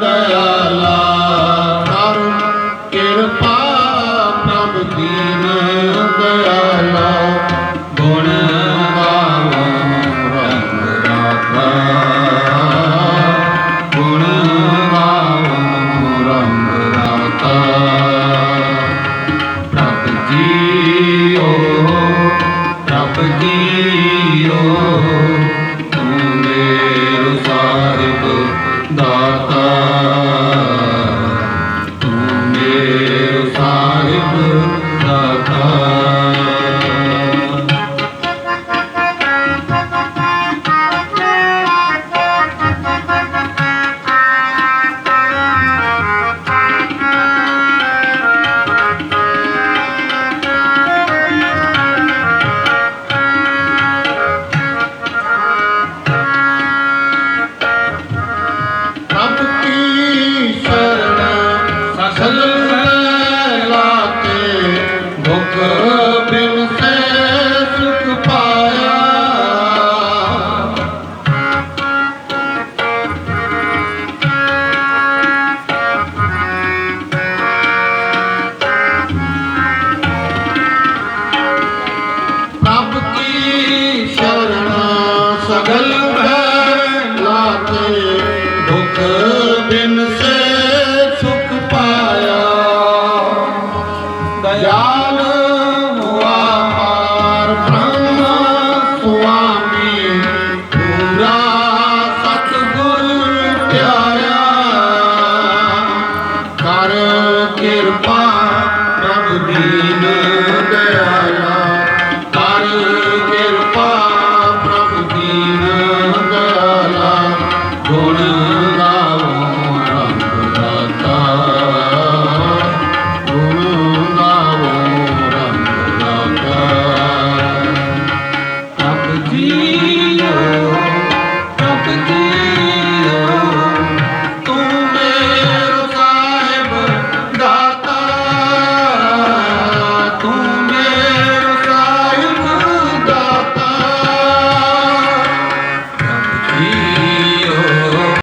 ਦਇਆਲਾ ਕਰ ਕਿਰਪਾ ਪ੍ਰਭ ਦੀਨ Caramba!